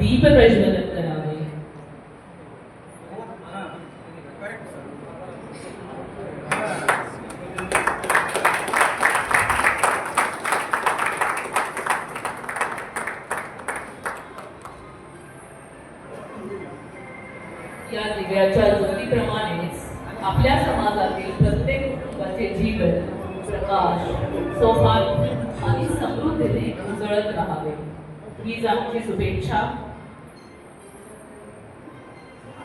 दीप प्रज्वलित करावे. या दिव्याच्या ज्योतीप्रमाणेच आपल्या समाजातील प्रत्येक कुटुंबाचे जीवन प्रकाश सौभाग्य आणि समृद्धीने उजळत राहावे. हीच आमची शुभेच्छा.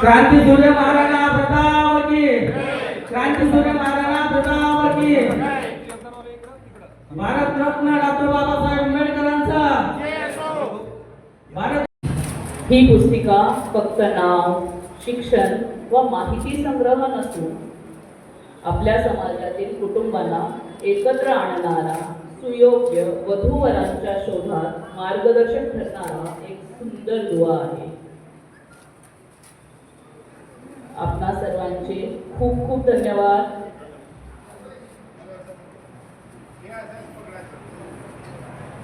क्रांती सूर्य महाराणा प्रताप की क्रांती सूर्य महाराणा प्रताप की भारत रत्न डॉक्टर बाबासाहेब आंबेडकरांचा. भारत ही पुस्तिका फक्त नाव शिक्षण व माहिती संग्रह नसून आपल्या समाजातील कुटुंबांना एकत्र आणणारा सुयोग्य वधूवरांच्या शोधात मार्गदर्शन ठरणारा एक सुंदर दुवा आहे. आपणा सर्वांचे खूप खूप धन्यवाद.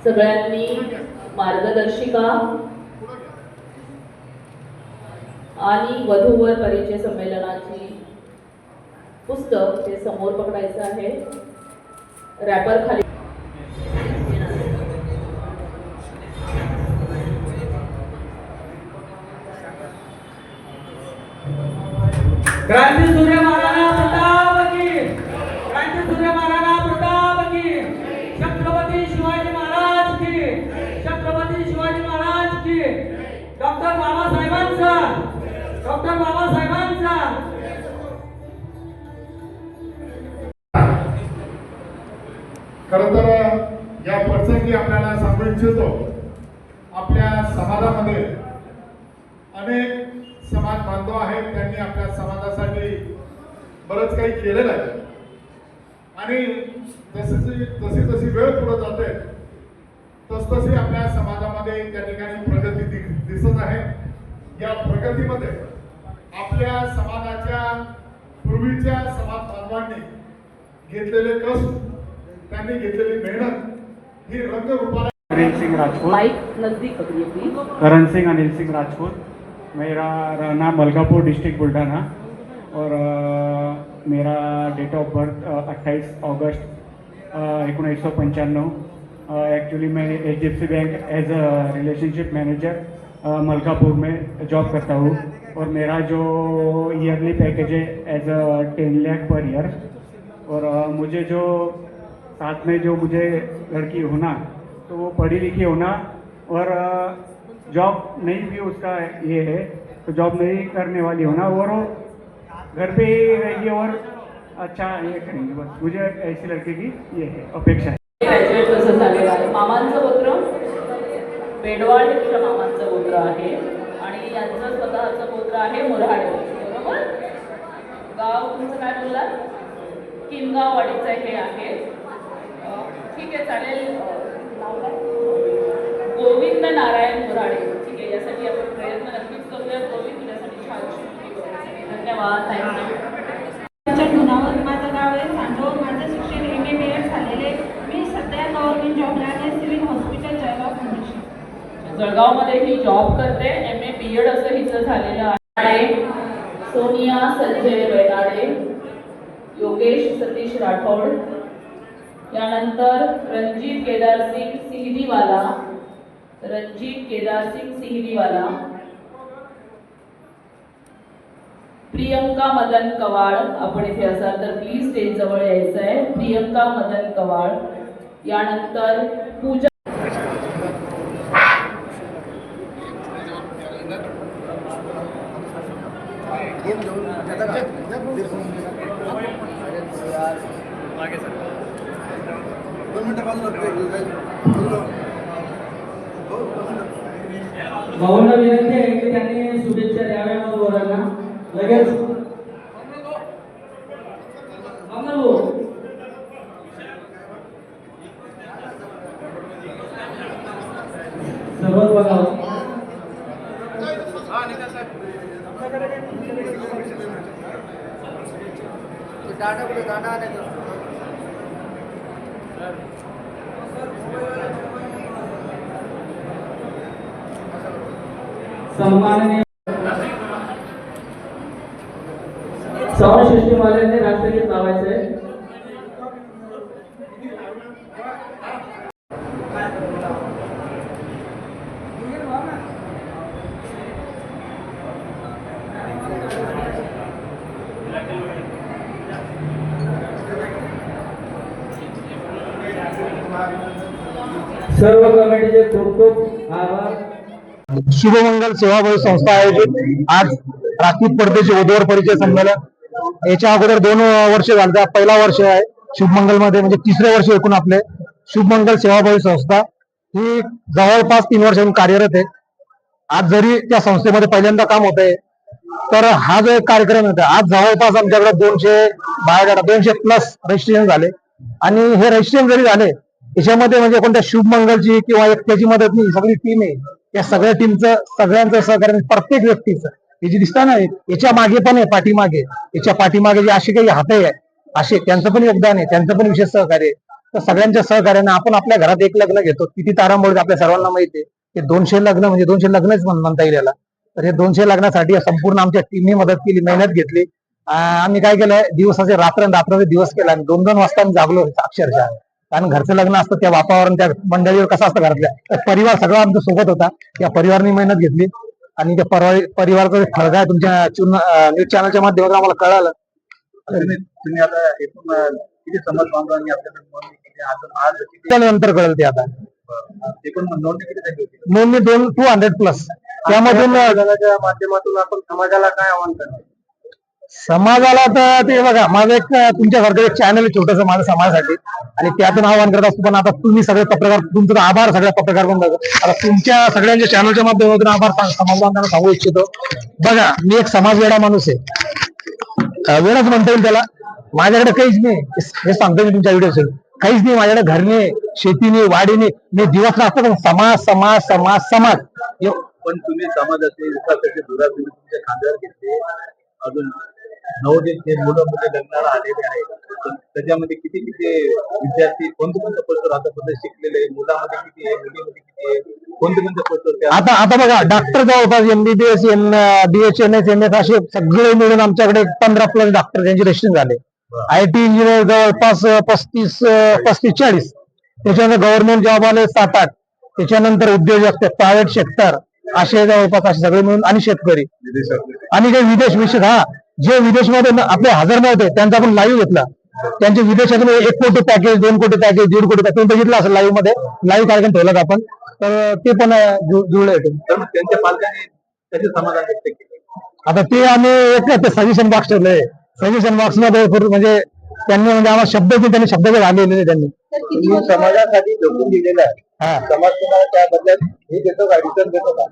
सगळ्यांनी मार्गदर्शिका आणि वधूवर परिचय संमेलनाची पुस्तक ते समोर पकडायचं आहे. रॅपर खाली क्रांती सूर्य महाराणा प्रताप की. क्रांती सूर्य महाराणा प्रताप की. छत्रपती शिवाजी महाराज की. छत्रपती शिवाजी महाराज की. डॉक्टर बाबासाहेबांचा. डॉक्टर बाबासाहेबांचा. खर तर या प्रसंगी आपल्याला सांगू इच्छितो आपल्या समाजामध्ये अनेक समाज बांधव आहेत त्यांनी आपल्या समाजासाठी बरंच काही केलेलं आहे. आणि जशी जशी जशी वेळ पुढे जाते तसतशी आपल्या समाजामध्ये त्या ठिकाणी प्रगती दिसत आहे. या प्रगतीमध्ये आपल्या समाजाच्या पूर्वीच्या समाज बांधवांनी घेतलेले कष्ट त्यांनी घेतलेली मेहनत ही रंगरूपाला अनिल सिंह राजपूत. करण सिंह अनिल सिंह राजपूत. मेरा रहना मलकापुर डिस्ट्रिक्ट बुल्ढाना और मेरा डेट ऑफ़ बर्थ अट्ठाईस अगस्त एकोणीस सौ एक्चुअली मैं H D F C bank as a relationship manager Malkapur में जॉब करता हूँ। और मेरा जो ईयरली पैकेज है as a ten lakh per year और मुझे जो साथ में जो मुझे लड़की होना तो वो पढ़ी लिखी होना, और जॉब नहीं भी उसका ये है तो जॉब नहीं करने वाली होना, और वो घर पे ही रहेगी और अच्छा ये करेंगे बस। मुझे ऐसी लड़के की ये है अपेक्षा है। मामांचं गोत्र बेडवाड मामांचं गोत्र आहे. आणि यांचं स्वतःचं गोत्र आहे मोराडे बरोबर? गाव तुमचं काय बोललात? किनगाववाडीचं हे आहे. ठीक आहे चालेल. गोविंद नारायण करण्यासाठी गुणावर माझं गाव आहे चांदोर माझं शिक्षण एम ए बी एड झालेले मी सध्या गव्हर्नमेंट जॉबला आहे सिव्हिल हॉस्पिटल जळगाव फाउंडेशन जळगावमध्ये ही जॉब करते. एम ए बी एड असं हिचं झालेलं आहे. सोनिया संजय बैनाडे योगेश सतीश राठोड. यानंतर रणजित केदारसिंग सिंहनीवाला रणजित केदारसिंग सिंहनीवाला प्रियंका मदन कवाळ. आपण इथे असाल तर प्लीज स्टेज जवळ यायचं आहे प्रियंका मदन कवाळ. यानंतर पूजा भाऊंना विनंती आहे की त्यांनी शुभेच्छा द्याव्या मग बोलायला लगेच अमोल भाऊ. सर्वच बघा सन्माननीय वाल्यांनी राष्ट्रगीत लावायचंय सर्व कमिटीचे खूप खूप आभार. शुभमंगल सेवाभावी संस्था आयोजित आज राजपूत स्पर्धेचे उद्योवर परिचय संमेलन याच्या अगोदर दोन वर्ष झालं पहिला वर्ष आहे. शुभमंगलमध्ये म्हणजे तिसरे वर्ष एकूण आपले. शुभमंगल सेवाभावी संस्था. ही जवळपास तीन वर्षांपासून कार्यरत आहे. आज जरी त्या संस्थेमध्ये पहिल्यांदा काम होत आहे तर हा जो एक कार्यक्रम होता आज जवळपास आमच्याकडे दोनशे बायोडाटा दोनशे प्लस रजिस्ट्रेशन झाले. आणि हे रजिस्ट्रेशन जरी झाले याच्यामध्ये म्हणजे कोणत्या शुभमंगलची किंवा एकट्याची मदत नाही सगळी टीम आहे. या सगळ्या टीमचं सगळ्यांचं सहकार्य प्रत्येक व्यक्तीचं. हे जे दिसता ना याच्या मागे पण आहे पाठीमागे. याच्या पाठीमागे जे असे काही हात आहे असे त्यांचं पण योगदान आहे त्यांचं पण विशेष सहकार्य आहे. तर सगळ्यांच्या सहकार्याने आपण आपल्या घरात एक लग्न घेतो. किती तारांबळ आपल्या सर्वांना माहिती आहे. हे दोनशे लग्न म्हणजे दोनशे लग्नच म्हणता येईल याला. तर हे दोनशे लग्नासाठी संपूर्ण आमच्या टीमने मदत केली मेहनत घेतली. आम्ही काय केलं दिवसाचे रात्र रात्र दिवस केला आणि दोन दोन वाजता आम्ही जागलो अक्षरशः. कारण घरचं लग्न असतं त्या वातावरण त्या मंडळीवर कसं असतं घरातल्या. तर परिवार सगळा आमच्यासोबत होता. या परिवारने मेहनत घेतली. आणि त्या परिवार परिवाराचा फळगा आहे तुमच्या न्यूज चॅनलच्या माध्यमातून आम्हाला कळालं. तुम्ही आता एकूण किती समाज बांधवांनी किती त्यानंतर कळेल ते आता. एकूण नोंदणी किती झाली होती? नोंदणी दोन टू हंड्रेड प्लस त्यामधून माध्यमातून आपण समाजाला काय आव्हान करतो समाजाला तर ते बघा माझं एक तुमच्यासारखं एक चॅनल आहे छोटस माझं समाजासाठी. आणि त्यातून आव्हान करत असतो पण आता तुम्ही सगळे पत्रकार तुमचं आभार सगळ्या पत्रकार पण आता तुमच्या सगळ्यांच्या चॅनलच्या माध्यमातून आभार सांग- समाज बांधवांना सांगू इच्छितो. बघा मी एक समाज वेडा माणूस आहे. वेळच म्हणता येईल त्याला. माझ्याकडे काहीच नाही. हे- सांगतो मी तुमच्या व्हिडिओ काहीच नाही माझ्याकडे घर नाही शेती नाही वाडी नाही. मी दिवस राहतो पण समाज समाज समाज समाज. पण तुम्ही समाजाचे विकासाचे धुरा तुम्ही तुमच्या खांद्यावर घेतले. अजून नवोदित जे मुलं मुले लग्नाला आलेले आहेत. त्याच्यामध्ये किती किती विद्यार्थी कोणते कोणते पोस्ट आतापर्यंत शिकलेले आहे? मुलामध्ये किती आहे मुलीमध्ये किती आहे? कोणते कोणते आता आता बघा डॉक्टर जवळपास MBBS M BH N S M S असे सगळे मिळून आमच्याकडे पंधरा प्लस डॉक्टर त्यांचे रजिस्ट्रेशन झाले. आय टी इंजिनियर जवळपास पस्तीस पस्तीस चाळीस त्याच्यानंतर गव्हर्नमेंट जॉब आले सात आठ त्याच्यानंतर उद्योजक प्रायव्हेट सेक्टर असे जवळपास असे सगळे मिळून आणि शेतकरी. आणि जे विदेश विषय हा. जे विदेशमध्ये न- आपले हजर नव्हते त्यांचा आपण लाईव्ह घेतला. त्यांचे विदेशातून एक कोटी पॅकेज दोन कोटी पॅकेज दीड कोटी पॅकेज बघितलं असेल लाईव्हमध्ये? लाईव्ह कार्यक्रम ठेवला आपण. तर ते पण जुळले होते. तर मग त्यांच्या पालकांनी त्याचे समाधान व्यक्त केले. आता ते आम्ही एक ते सजेशन बॉक्स ठेवलंय. सजेशन बॉक्समध्ये म्हणजे त्यांनी म्हणजे आम्हाला शब्द ते त्यांनी शब्द घाललेले त्यांनी. समाजासाठी झोकून दिलेला आहे. हा. समाज तुम्हाला त्या बदल्यात हे देतो का रिटर्न देतो का?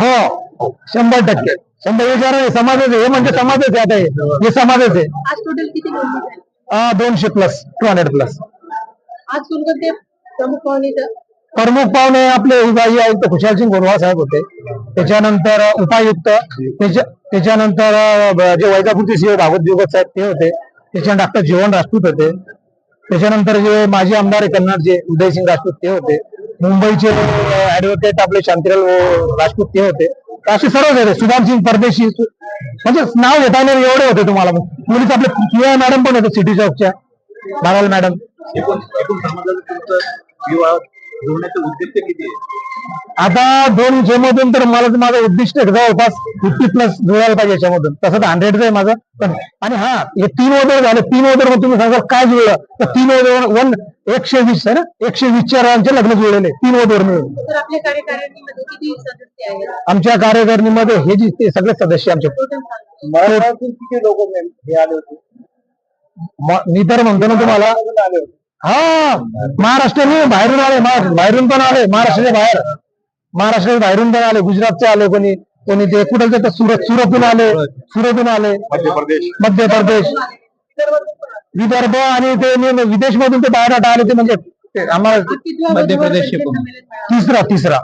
हो. शंभर टक्के. शंभर विचार आहे समाजच. आहे हे म्हणजे समाजच आहे आता हे. हे समाजच. आहे आज टोटल किती नोंदणी झाली अं, दोनशे प्लस टू हंड्रेड प्लस आज कोणकोणते प्रमुख पाहुणे इथं? प्रमुख पाहुणे आपले विभागीय आयुक्त खुशाल सिंग गोरवा साहेब होते. त्याच्यानंतर उपायुक्त त्याच्या त्याच्यानंतर अं, ब- जे वैजापूरचे सीओ भागवत दिवगत साहेब ते होते. त्याच्यानंतर डॉक्टर जीवन राजपूत होते. त्याच्यानंतर जे माजी आमदार आहे कन्नडचे उदयसिंग राजपूत ते होते. मुंबईचे ऍडव्होकेट आपले शांतीलाल राजपूत ते होते. असे सर्वच होते सुधाम सिंग परदेशी. म्हणजे नाव घेता येणार एवढे होते तुम्हाला. मुलीच आपले पीआय मॅडम पण होते सिटी चौकच्या. बाराल मॅडम. उद्दिष्ट किती आहे? आता दोनशे मधून तर मला माझं उद्दिष्ट आहे जवळपास फिफ्टी प्लस जुळायला पाहिजे याच्यामधून. तसं तर हंड्रेडच आहे माझं. पण आणि हा हे तीन ओव्हर झाले. तीन ओव्हरमध्ये तुम्ही सांगाल काय जुळलं तर तीन ओव्हर वन एकशे वीस आहे ना? एकशे वीस चारांचे लग्न जुळलेले तीन ओव्हर मिळून. तर आपल्या कार्यकारिणीमध्ये किती सदस्य आहेत? आमच्या कार्यकारिणीमध्ये हे जे ते सगळे सदस्य आमचे. टोटल सांगा. किती लोक हे आले होते? म- मी तर म्हणतो ना तुम्हाला आले होते. हा महाराष्ट्राने बाहेरून आले बाहेरून पण आले महाराष्ट्राच्या बाहेर. महाराष्ट्राच्या बाहेरून पण आले गुजरातचे आले कोणी कोणी ते कुठं तर सुरत सुरतून आले सुरतून आले. मध्य प्रदेश. मध्य प्रदेश. विदर्भ आणि ते विदेश मधून ते बाहेर आले ते म्हणजे ते आम्हाला मध्य प्रदेश? तिसरा तिसरा.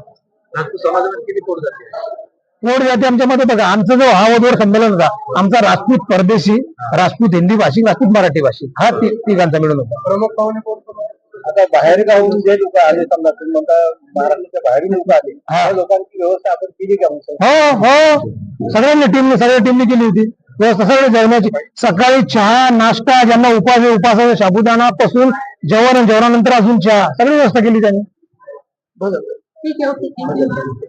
पोट जाते आमच्या मध्ये बघा आमचा जो हा वधूवर संमेलन होता आमचा राजपूत परदेशी राजपूत हिंदी भाषिक राजपूत मराठी भाषिक हा ति- तिघांचा मिळून होता. प्रमुख पाहुणे कोण होते? आता बाहेर गावून जे लोक आले समजा तुम्ही म्हणता महाराष्ट्राच्या बाहेरून लोक आले त्या लोकांची व्यवस्था आपण केली का मग? सर? हो हो. सगळ्यांनी टीमने सगळ्या टीमने केली होती. व्यवस्था सगळी जेवणाची. सकाळी चहा नाश्ता ज्यांना उपास आहे उपास आहे साबुदाणा पासून जेवण आणि जेवणानंतर अजून चहा सगळी व्यवस्था केली त्यांनी. ठीक आहे ओके. थँक्यू.